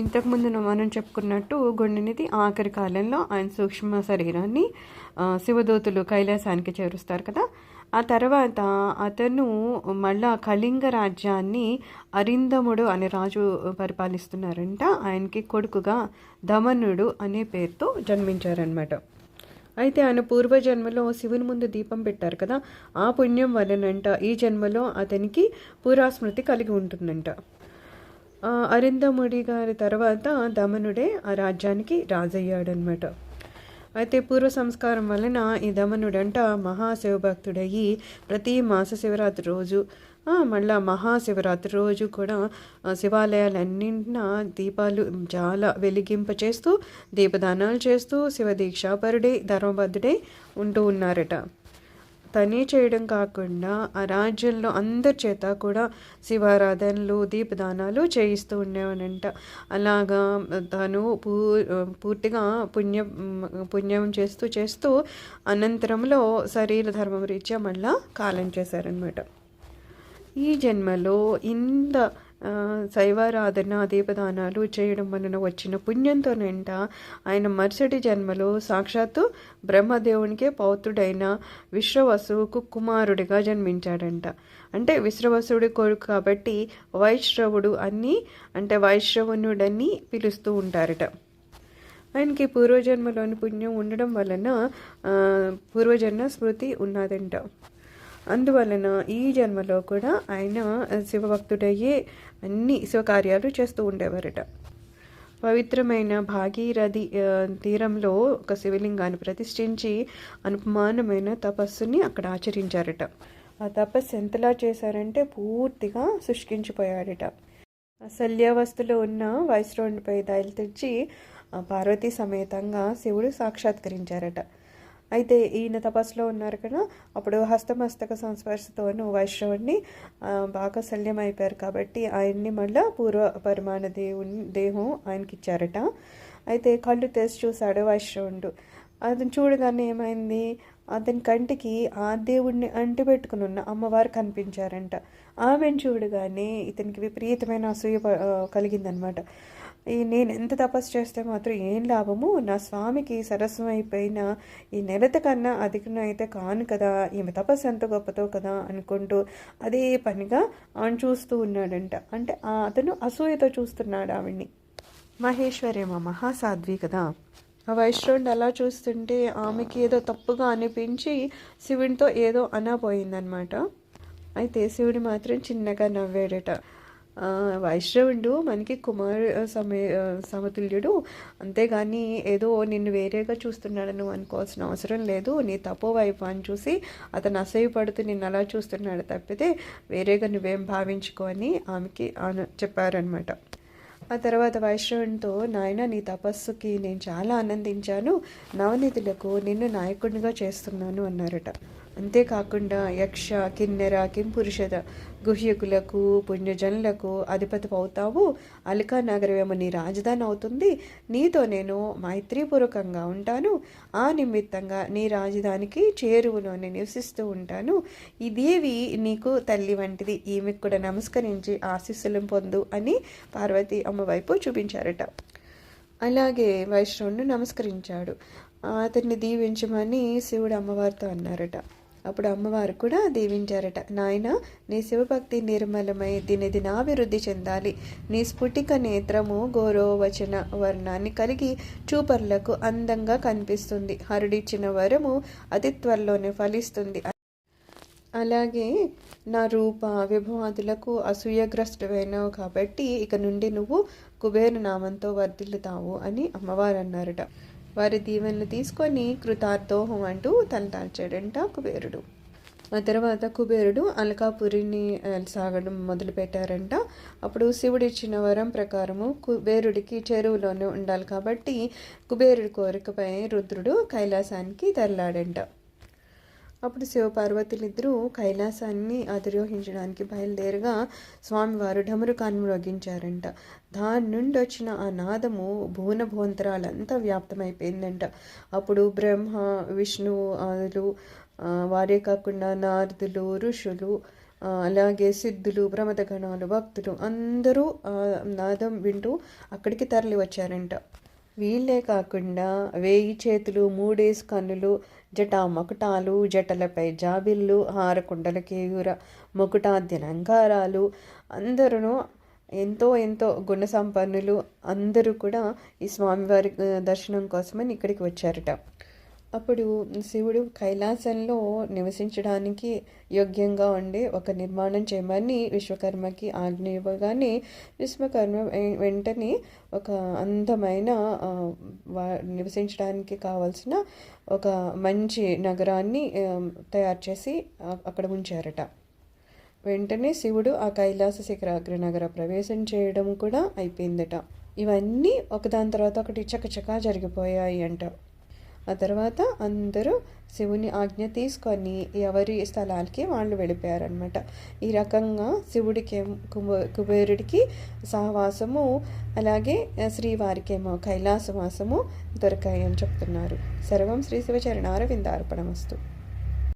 ఇంతకుముందు మనం చెప్పుకున్నట్టు గుండెనిది ఆఖరి కాలంలో ఆయన సూక్ష్మ శరీరాన్ని శివదోతులు శివదూతులు కైలాసానికి చేరుస్తారు కదా. ఆ తర్వాత అతను మళ్ళా కళింగ రాజ్యాన్ని అరిందముడు అనే రాజు పరిపాలిస్తున్నారంట. ఆయనకి కొడుకుగా దమనుడు అనే పేరుతో జన్మించారనమాట అయితే ఆయన పూర్వజన్మలో శివుని ముందు దీపం పెట్టారు కదా. ఆ పుణ్యం వలనంట ఈ జన్మలో అతనికి పురాస్మృతి కలిగి ఉంటుందంట. అరిందముడి గారి తర్వాత దమనుడే ఆ రాజ్యానికి రాజయ్యాడనమాట అయితే పూర్వ సంస్కారం వలన ఈ దమనుడంట మహాశివభక్తుడయ్యి ప్రతి మాస శివరాత్రి రోజు మళ్ళా మహాశివరాత్రి రోజు కూడా శివాలయాలన్నింటిన దీపాలు చాలా వెలిగింప చేస్తూ దీపదానాలు చేస్తూ శివదీక్షాపరుడై ధర్మబద్ధుడై ఉంటూ ఉన్నారట. తనే చేయడం కాకుండా ఆ రాజ్యంలో అందరి చేత కూడా శివారాధనలు దీపదానాలు చేయిస్తూ ఉండేవాడంట అలాగా తను పూ పూర్తిగా పుణ్య పుణ్యం చేస్తూ చేస్తూ అనంతరంలో శరీర ధర్మం రీత్యా మళ్ళా కాలం చేశారనమాట ఈ జన్మలో ఇంత శైవారాధన దీపదానాలు చేయడం వలన వచ్చిన పుణ్యంతోనంట ఆయన మరుసటి జన్మలో సాక్షాత్తు బ్రహ్మదేవునికే పౌత్రుడైన విశ్రవసువుకు కుమారుడిగా జన్మించాడంట. అంటే విశ్రవసుడి కొడుకు కాబట్టి వైశ్రవుడు అని అంటే వైశ్రవణుడని పిలుస్తూ ఉంటారట. ఆయనకి పూర్వజన్మలోని పుణ్యం ఉండడం వలన పూర్వజన్మ స్మృతి ఉన్నదంట. అందువలన ఈ జన్మలో కూడా ఆయన శివభక్తుడయ్యే అన్ని శివకార్యాలు చేస్తూ ఉండేవారట. పవిత్రమైన భాగీరథి తీరంలో ఒక శివలింగాన్ని ప్రతిష్ఠించి అనుపమానమైన తపస్సుని అక్కడ ఆచరించారట. ఆ తపస్సు ఎంతలా చేశారంటే పూర్తిగా శుష్కించిపోయాడట. శల్యావస్థలో ఉన్న వైశ్రవునిపై దయలు తెచ్చి పార్వతీ సమేతంగా శివుడు సాక్షాత్కరించారట. అయితే ఈయన తపస్సులో ఉన్నారు కదా అప్పుడు హస్తమస్తక సంస్పర్శతోనూ వైశ్రవుడిని బాగా శల్యం అయిపోయారు కాబట్టి ఆయన్ని మళ్ళా పూర్వ పరిమాణ దేవుని దేహం ఆయనకి ఇచ్చారట అయితే కళ్ళు తెరిచి చూశాడు వైశ్రవుడు అతను చూడగానే ఏమైంది? అతని కంటికి ఆ దేవుడిని అంటిపెట్టుకుని ఉన్న అమ్మవారు కనిపించారంట. ఆమెను చూడగానే ఇతనికి విపరీతమైన అసూయ కలిగిందనమాట. నేను ఎంత తపస్సు చేస్తే మాత్రం ఏం లాభము? నా స్వామికి సరస్వం అయిపోయిన ఈ నెలత కన్నా అధికం అయితే కాను కదా. ఈమె తపస్సు ఎంత గొప్పతో కదా అనుకుంటూ అదే పనిగా ఆమె చూస్తూ ఉన్నాడంట. అంటే అతను అసూయతో చూస్తున్నాడు ఆవిడ్ని. మహేశ్వరేమో మహాసాధ్వి కదా. ఆ వైష్ణవుడు అలా చూస్తుంటే ఆమెకి ఏదో తప్పుగా అనిపించి శివుడితో ఏదో అనబోయిందనమాట అయితే శివుడు మాత్రం చిన్నగా నవ్వాడట. వైష్ణవుడు మనకి కుమార్ సమే సమతుల్యుడు. అంతేగాని ఏదో నిన్ను వేరేగా చూస్తున్నాడను అనుకోవాల్సిన అవసరం లేదు. నీ తపో వైపు అని చూసి అతను అసహ్యపడుతూ నిన్ను అలా చూస్తున్నాడు తప్పితే వేరేగా నువ్వేం భావించుకో అని ఆమెకి ఆన చెప్పారనమాట ఆ తర్వాత వైష్ణవునితో నాయన నీ తపస్సుకి నేను చాలా ఆనందించాను. నవనిధులకు నిన్ను నాయకుడిగా చేస్తున్నాను అన్నారట. అంతేకాకుండా యక్ష కిన్నెర కింపురుషద గుహ్యకులకు పుణ్యజనులకు అధిపతి అవుతావు అలికా నగరమేమో నీ రాజధాని అవుతుంది. నీతో నేను మైత్రీపూర్వకంగా ఉంటాను. ఆ నిమిత్తంగా నీ రాజధానికి చేరువలోనే నివసిస్తూ ఉంటాను. ఈ దేవి నీకు తల్లి వంటిది. ఈమెకు కూడా నమస్కరించి ఆశీస్సులు పొందు అని పార్వతి అమ్మ వైపు చూపించారట. అలాగే వైష్ణవుడు నమస్కరించాడు. అతన్ని దీవించమని శివుడు అమ్మవారితో అన్నారట. అప్పుడు అమ్మవారు కూడా దీవించారట. నాయన నీ శివభక్తి నిర్మలమై దినదినాభివృద్ధి చెందాలి. నీ స్ఫుటిక నేత్రము గౌరవచన వర్ణాన్ని కలిగి చూపర్లకు అందంగా కనిపిస్తుంది. హరుడిచ్చిన వరము అతి త్వరలోనే ఫలిస్తుంది. అలాగే నా రూప విభవాదులకు అసూయగ్రస్తుడైనావు కాబట్టి ఇక నుండి నువ్వు కుబేరు నామంతో వర్ధిల్లుతావు అని అమ్మవారు అన్నారట. వారి దీవెనలు తీసుకొని కృతార్థోహం అంటూ తలదాల్చాడంట కుబేరుడు. ఆ తర్వాత కుబేరుడు అలకాపురిని సాగడం మొదలుపెట్టారంట. అప్పుడు శివుడు ఇచ్చిన వరం ప్రకారము కుబేరుడికి చెరువులోనే ఉండాలి కాబట్టి కుబేరుడి కోరికపై రుద్రుడు కైలాసానికి తరలాడంట. అప్పుడు శివపార్వతులిద్దరూ కైలాసాన్ని అధిరోహించడానికి బయలుదేరగా స్వామివారు ఢమరుకాన్ని మ్రోగించారంట దాని నుండి వచ్చిన ఆ నాదము భువన భువంతరాలంతా వ్యాప్తమైపోయిందంట. అప్పుడు బ్రహ్మ విష్ణువు ఆదులు వారే కాకుండా నారదులు ఋషులు అలాగే సిద్ధులు ప్రమదగణాలు భక్తులు అందరూ నాదం వింటూ అక్కడికి తరలి వచ్చారంట వీళ్ళే కాకుండా వేయి చేతులు మూడేసి కన్నులు జటా మకుటాలు జటలపై జాబిళ్ళు హారకుండల కేయూర ముకుటాద్యలంకారాలు అందరూ ఎంతో ఎంతో గుణ సంపన్నులు అందరూ కూడా ఈ స్వామివారి దర్శనం కోసమని ఇక్కడికి వచ్చారట. అప్పుడు శివుడు కైలాసంలో నివసించడానికి యోగ్యంగా ఉండే ఒక నిర్మాణం చేయమని విశ్వకర్మకి ఆజ్ఞ ఇవ్వగానే విశ్వకర్మ వెంటనే ఒక అందమైన వా- నివసించడానికి కావాల్సిన ఒక మంచి నగరాన్ని తయారు చేసి అక్కడ ఉంచారట. వెంటనే శివుడు ఆ కైలాస శిఖరాగ్ర నగర ప్రవేశం చేయడం కూడా అయిపోయిందట. ఇవన్నీ ఒకదాని తర్వాత ఒకటి చకచకా జరిగిపోయాయి అంట ఆ తర్వాత అందరూ శివుని ఆజ్ఞ తీసుకొని ఎవరి స్థలాలకి వాళ్ళు వెళ్ళిపోయారనమాట ఈ రకంగా శివుడికి కుబేరుడికి సహవాసము అలాగే శ్రీవారికేమో కైలాసవాసము దొరికాయి చెప్తున్నారు. సర్వం శ్రీ శివచరణార విందార్పణమస్తు